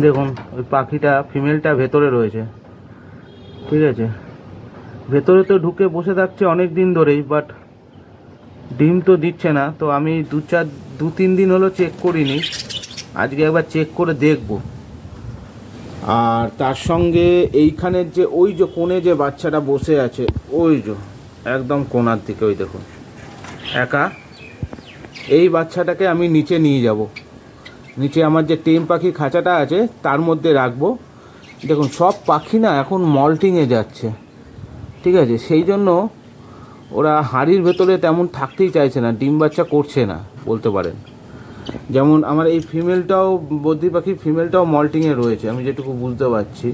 দেখুন, ওই পাখিটা ফিমেলটা ভেতরে রয়েছে। ঠিক আছে? ভেতরে তো ঢুকে বসে থাকছে অনেক দিন ধরেই বাট ডিম তো দিচ্ছে না। তো আমি দু চার, দু তিন দিন হলো চেক করিনি। আজকে একবার চেক করে দেখব। আর তার সঙ্গে এইখানের যে, ওই যে কোণে যে বাচ্চাটা বসে আছে, ওই যে, একদম কোনার দিকে, ওই দেখুন। একা। এই বাচ্চাটাকে আমি নিচে নিয়ে যাব। নিচে আমার যে টেম পাখি খাঁচাটা আছে, তার মধ্যে রাখব। দেখুন, সব পাখি না এখন মল্টিংয়ে যাচ্ছে। ঠিক আছে? সেই জন্য ওরা হাড়ির ভেতরে তেমন থাকতেই চাইছে না, ডিম বাচ্চা করছে না, বলতে পারেন। যেমন আমার এই ফিমেলটাও, বদ্রি পাখির ফিমেলটাও মল্টিংয়ে রয়েছে, আমি যেটুকু বুঝতে পারছি।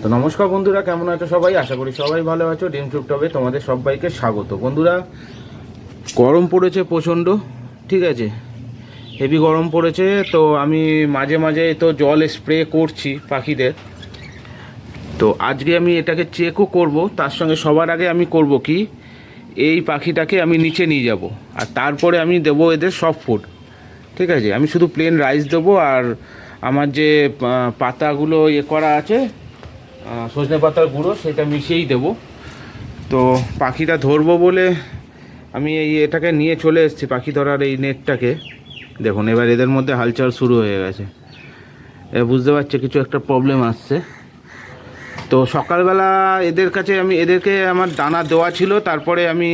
তো নমস্কার বন্ধুরা, কেমন আছো সবাই? আশা করি সবাই ভালো আছো। ডিম টুকটবে তোমাদের সবাইকে স্বাগত। বন্ধুরা, গরম পড়েছে প্রচণ্ড, ঠিক আছে? হেভি গরম পড়েছে, তো আমি মাঝে মাঝে তো জল স্প্রে করছি পাখিদের। তো আজকে আমি এটাকে চেকও করব, তার সঙ্গে সবার আগে আমি করব কি, এই পাখিটাকে আমি নিচে নিয়ে যাব, আর তারপরে আমি দেবো এদের সব ফুড ঠিক আছে? আমি শুধু প্লেন রাইস দেবো, আর আমার যে পাতাগুলো ইয়ে করা আছে সজনে পাতার গুঁড়ো, সেটা মিশিয়েই দেবো। তো পাখিটা ধরবো বলে আমি এই এটাকে নিয়ে চলে এসেছি, পাখি ধরার এই নেটটাকে দেখুন, এবার এদের মধ্যে হালচাল শুরু হয়ে গেছে। বুঝতে পারছে, কিছু একটা প্রবলেম আসছে। তো সকালবেলা এদের কাছে আমি, এদেরকে আমার দানা দেওয়া ছিল, তারপরে আমি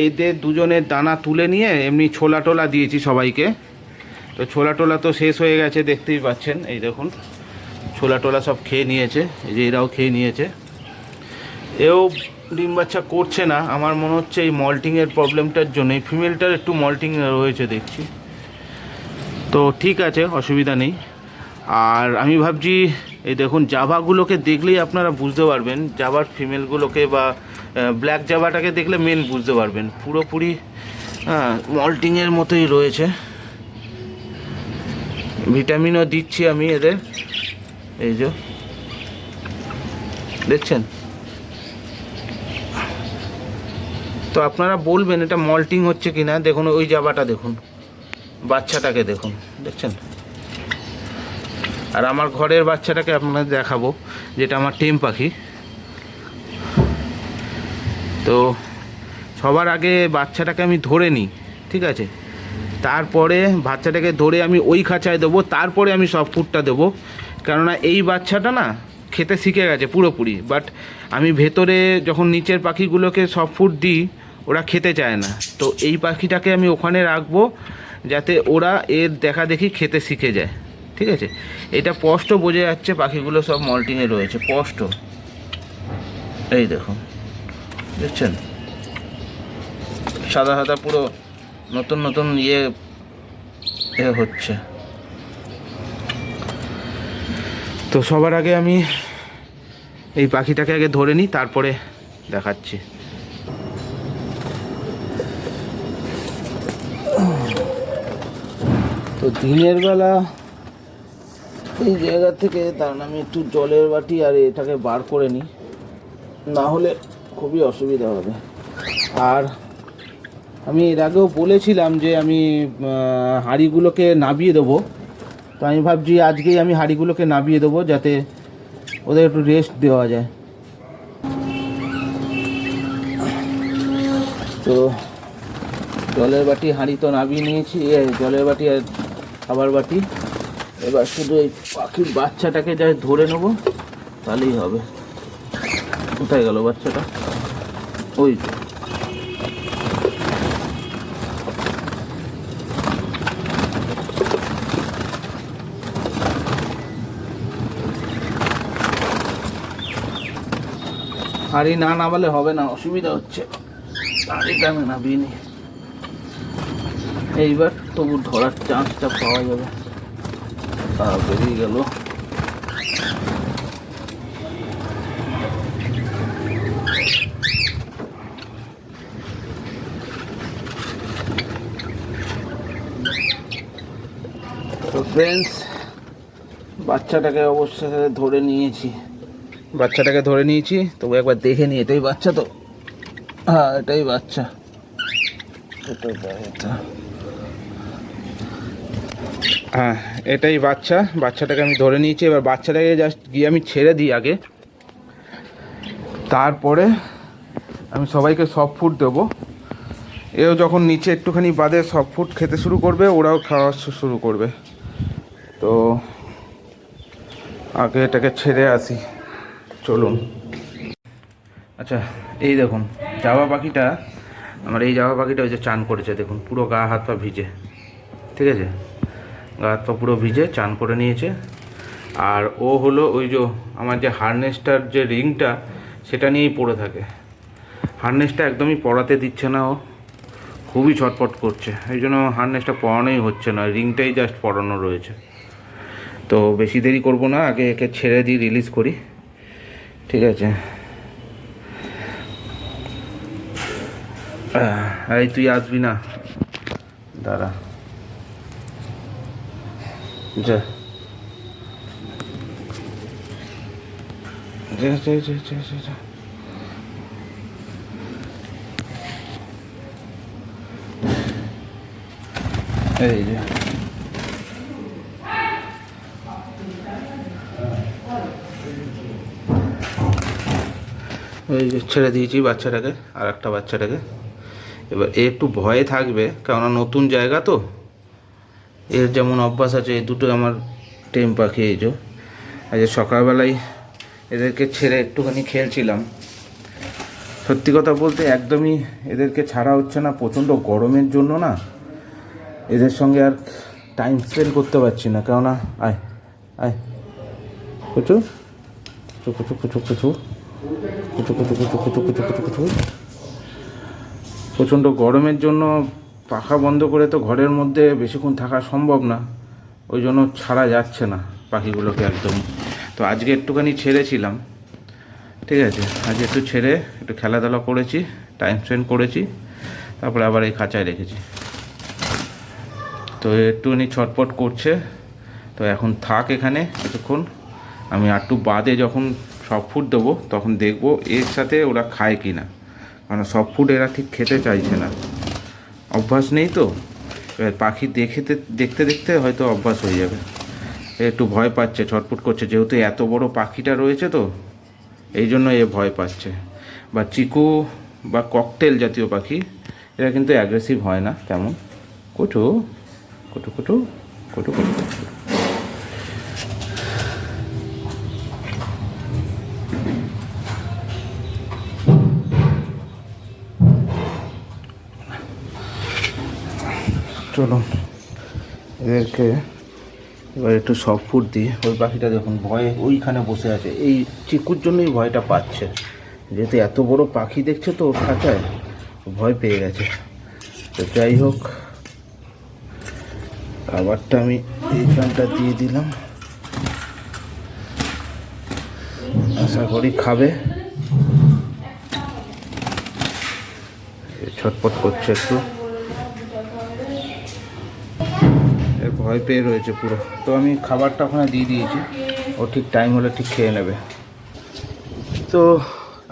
এইদের দুজনের দানা তুলে নিয়ে এমনি ছোলা টোলা দিয়েছি সবাইকে। তো ছোলা টোলা তো শেষ হয়ে গেছে, দেখতেই পাচ্ছেন, এই দেখুন, ছোলা টোলা সব খেয়ে নিয়েছে, এই যে এরাও খেয়ে নিয়েছে। এও ডিম বাচ্চা করছে না, আমার মনে হচ্ছে এই মল্টিংয়ের প্রবলেমটার জন্য, এই ফিমেলটার একটু মল্টিং রয়েছে দেখছি। তো ঠিক আছে, অসুবিধা নেই। আর আমি ভাবছি, এই দেখুন, জাভাগুলোকে দেখলেই আপনারা বুঝতে পারবেন, জাভার ফিমেলগুলোকে বা ব্ল্যাক জাভাটাকে দেখলে মেন বুঝতে পারবেন। পুরোপুরি হ্যাঁ মল্টিংয়ের মতোই রয়েছে। ভিটামিনও দিচ্ছি আমি এদের। এই যে, দেখছেন? তো আপনারা বলবেন এটা মল্টিং হচ্ছে কি না দেখুন, ওই জাবাটা দেখুন। বাচ্চাটাকে দেখুন, দেখছেন? আর আমার ঘরের বাচ্চাটাকে আপনাদের দেখাবো, যেটা আমার টিম পাখি। তো সবার আগে বাচ্চাটাকে আমি ধরে নিই, ঠিক আছে? তারপরে বাচ্চাটাকে ধরে আমি ওই খাঁচায় দেবো, তারপরে আমি সব ফুডটা দেবো। কেননা এই বাচ্চাটা না খেতে শিখে গেছে পুরোপুরি বাট আমি ভেতরে যখন নিচের পাখিগুলোকে সব ফুড দিই, ওরা খেতে চায় না। তো এই পাখিটাকে আমি ওখানে রাখব যাতে ওরা এর দেখা দেখি খেতে শিখে যায়। ঠিক আছে? এটা স্পষ্ট বোঝা যাচ্ছে পাখিগুলো সব মল্টিংয়ে রয়েছে, স্পষ্ট। এই দেখুন দেখছেন? সাদা সাদা পুরো নতুন নতুন ইয়ে এ হচ্ছে। তো সবার আগে আমি এই পাখিটাকে আগে ধরে নিই, তারপরে দেখাচ্ছি। দিনের বেলা এই জায়গা থেকে তার আমি একটু জলের বাটি আর এটাকে বার করে নিই। না হলে খুবই অসুবিধা হবে। আর আমি এর আগেও বলেছিলাম যে আমি হাঁড়িগুলোকে নাবিয়ে দেবো। তো আমি ভাবছি আজকেই আমি হাঁড়িগুলোকে নাবিয়ে দেবো যাতে ওদের একটু রেস্ট দেওয়া যায়। তো জলের বাটি, হাঁড়ি তো নাবিয়ে নিয়েছি জলের বাটি আর খাবার বাটি। এবার শুধু এই পাখির বাচ্চাটাকে যাই ধরে নেব, তাহলেই হবে। কোথায় গেল বাচ্চাটা? ওই হাড়ি না নামালে হবে না, অসুবিধা হচ্ছে। হাড়িটা আমি নি এইবার তবু ধরার চান্সটা পাওয়া যাবে। তা বেরিয়ে গেল। তো ফ্রেন্ডস বাচ্চাটাকে অবশ্যই ধরে নিয়েছি। বাচ্চাটাকে ধরে নিয়েছি তবু একবার দেখে নিই এটাই বাচ্চা তো? হ্যাঁ এটাই বাচ্চা। এটা এটা, এটা। হ্যাঁ এটাই বাচ্চা। বাচ্চাটাকে আমি ধরে নিয়েছি। এবার বাচ্চাটাকে জাস্ট গিয়ে আমি ছেড়ে দিই আগে। তারপরে আমি সবাইকে সফট ফুড দেবো। এও যখন নিচে একটুখানি বাদে সফট ফুড খেতে শুরু করবে, ওরাও খাওয়া শুরু করবে। তো আগে এটাকে ছেড়ে আসি। চলুন। আচ্ছা এই দেখুন জামা পাখিটা, আমার এই জামা পাখিটা ওই যে চান করেছে, দেখুন, পুরো গা, হাত, পা ভিজে। ঠিক আছে? গা হাত পা পুরো ভিজে চান করে নিয়েছে। আর ও হলো ওই যে আমার যে হারনেসটার যে রিংটা, সেটা নিয়েই পড়ে থাকে। হারনেসটা একদমই পড়াতে দিচ্ছে না ও। খুবই ছটপট করছে। এই জন্য হারনেসটা পরানোই হচ্ছে না, রিংটাই জাস্ট পরানো রয়েছে। তো বেশি দেরি করব না, আগে একে ছেড়ে দিই রিলিজ করি। ঠিক আছে। এই তুই আসবি না। দাঁড়া। এই যে। ছেড়ে দিয়েছি বাচ্চাটাকে আর একটা বাচ্চাটাকে। এবার এ একটু ভয়ে থাকবে, কেননা নতুন জায়গা তো। এর যেমন অভ্যাস আছে, এই দুটো আমার টেম পাখি এই যে। আজ সকালবেলায় এদেরকে ছেড়ে একটুখানি খেলছিলাম। সত্যি কথা বলতে একদমই এদেরকে ছাড়া হচ্ছে না, প্রচণ্ড গরমের জন্য না। এদের সঙ্গে আর টাইম স্পেন্ড করতে পারছি না, কেননা, আয় আয়। কুচু কুচু কুচু কুচু কুচু। কুচু কুচু কুচু কুচু কুচু কুচু কুচু। প্রচণ্ড গরমের জন্য পাখা বন্ধ করে তো ঘরের মধ্যে বেশিক্ষণ থাকা সম্ভব না, ওই জন্য ছাড়া যাচ্ছে না পাখিগুলোকে একদম। তো আজকে একটুখানি ছেড়েছিলাম, ঠিক আছে? আজকে একটু ছেড়ে একটু খেলাধুলা করেছি টাইম স্পেন্ড করেছি, তারপরে আবার এই খাঁচায় রেখেছি। তো একটুখানি ছটপট করছে, তো এখন থাক এখানে কিছুক্ষণ। আমি আটটু বাদে যখন সব ফুড দেবো, তখন দেখব এর সাথে ওরা খায় কি না কারণ সব ফুড এরা ঠিক খেতে চাইছে না। অভ্যাস নেই তো। এবার পাখি দেখেতে, দেখতে দেখতে হয়তো অভ্যাস হয়ে যাবে। একটু ভয় পাচ্ছে, ছটফট করছে, যেহেতু এত বড় পাখিটা রয়েছে তো, এই জন্য এ ভয় পাচ্ছে। বা চিকু বা ককটেল জাতীয় পাখি, এরা কিন্তু অ্যাগ্রেসিভ হয় না, তেমন। কুটু কুটু কুটু কুটু কুটু কুটু চলুন। এদেরকে এবার একটু সফট ফুড দিই ওই পাখিটা দেখুন, ভয়ে ওইখানে বসে আছে। এই চিকুর জন্যই ভয়টা পাচ্ছে। যেহেতু এত বড় পাখি দেখছে তো খাঁচায়, ভয় পেয়ে গেছে। তো যাই হোক, খাবারটা আমি এইখানটা দিয়ে দিলাম। আশা করি খাবে। ছটপট করছে একটু এ ভয় পেয়ে রয়েছে পুরো। তো আমি খাবারটা ওখানে দিয়ে দিয়েছি। ও ঠিক টাইম হলে ঠিক খেয়ে নেবে। তো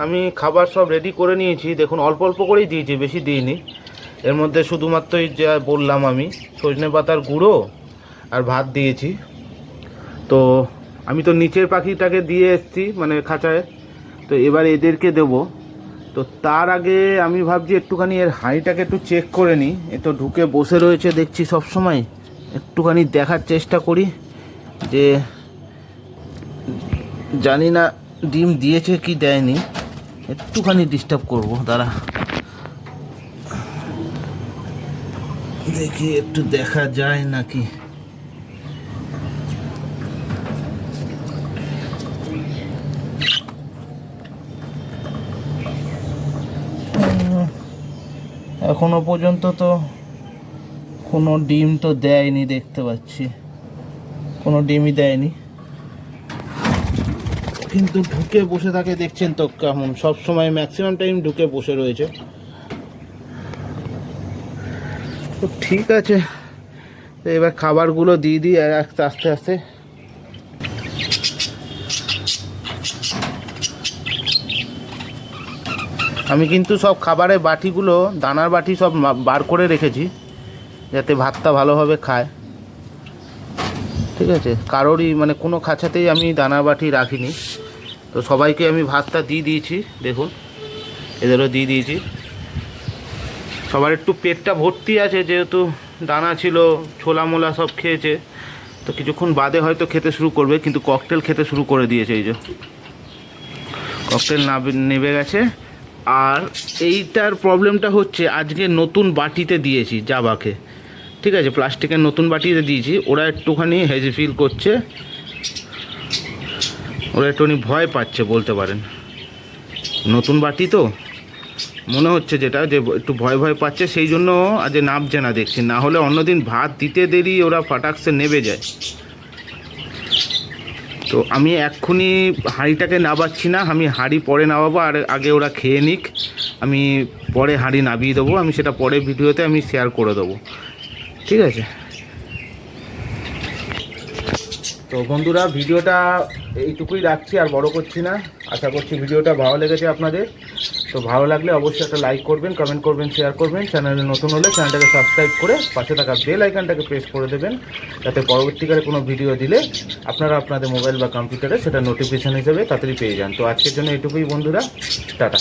আমি খাবার সব রেডি করে নিয়েছি। দেখুন, অল্প অল্প করেই দিয়েছি, বেশি দিইনি। এর মধ্যে শুধুমাত্রই যা বললাম আমি, সজনে পাতার গুঁড়ো আর ভাত দিয়েছি। তো আমি তো নিচের পাখিটাকে দিয়ে এসেছি মানে খাঁচায়। তো এবার এদেরকে দেব। তো তার আগে আমি ভাবছি একটুখানি এর হাঁড়িটাকে একটু চেক করে নিই। এ তো ঢুকে বসে রয়েছে দেখছি সব সময় একটুখানি দেখার চেষ্টা করি যে জানি না ডিম দিয়েছে কি দেয়নি। একটুখানি ডিস্টার্ব করব, দাঁড়া। দেখি একটু দেখা যায় নাকি। এখনও পর্যন্ত তো কোনো ডিম তো দেয়নি দেখতে পাচ্ছি। কোনো ডিমই দেয়নি। কিন্তু ঢুকে বসে থাকে, দেখছেন তো কেমন। সব সময় ম্যাক্সিমাম টাইম ঢুকে বসে রয়েছে। তো ঠিক আছে। তো এবার খাবারগুলো দিয়ে দিই আর আস্তে আস্তে আস্তে। আমি কিন্তু সব খাবারের বাটিগুলো, দানার বাটি সব বার করে রেখেছি। যাতে ভাতটা ভালোভাবে খায়। ঠিক আছে? কারোরই মানে কোনো খাঁচাতেই আমি দানা বাটি রাখিনি। তো সবাইকে আমি ভাতটা দিয়ে দিয়েছি, দেখুন। এদেরও দিয়ে দিয়েছি। সবার একটু পেটটা ভর্তি আছে, যেহেতু দানা ছিল, ছোলা মোলা সব খেয়েছে। তো কিছুক্ষণ বাদে হয়তো খেতে শুরু করবে, কিন্তু ককটেল খেতে শুরু করে দিয়েছে এই যে। ককটেল নেবে গেছে। আর এইটার প্রবলেমটা হচ্ছে, আজকে নতুন বাটিতে দিয়েছি, জাবাকে। ঠিক আছে, প্লাস্টিকের নতুন বাটিতে দিয়েছি, ওরা একটুখানি হেজি ফিল করছে। ওরা একটুখানি ভয় পাচ্ছে বলতে পারেন। নতুন বাটি তো, মনে হচ্ছে যেটা, যে একটু ভয় ভয় পাচ্ছে, সেই জন্য আজ নামছে না দেখছি। না হলে অন্যদিন ভাত দিতে দেরি, ওরা ফাটাকসে নেবে যায়। তো আমি এক্ষুনি হাঁড়িটাকে নাবাচ্ছি না, আমি হাঁড়ি পরে নামাবো, আর আগে ওরা খেয়ে নিক। আমি পরে হাঁড়ি নাবিয়ে দেবো, আমি সেটা পরে ভিডিওতে আমি শেয়ার করে দেবো। ঠিক আছে। তো বন্ধুরা, ভিডিওটা এইটুকুই রাখছি, আর বড় করছি না। আশা করছি ভিডিওটা ভালো লেগেছে আপনাদের। তো ভালো লাগলে অবশ্যই একটা লাইক করবেন কমেন্ট করবেন শেয়ার করবেন। চ্যানেলে নতুন হলে চ্যানেলটাকে সাবস্ক্রাইব করে পাশে থাকা বেল আইকনটাকে প্রেস করে দেবেন, যাতে পরবর্তীকালে কোনো ভিডিও দিলে আপনারা আপনাদের মোবাইল বা কম্পিউটারে সেটা নোটিফিকেশান হিসেবে তাড়াতাড়ি পেয়ে যান। তো আজকের জন্য এটুকুই বন্ধুরা। টাটা।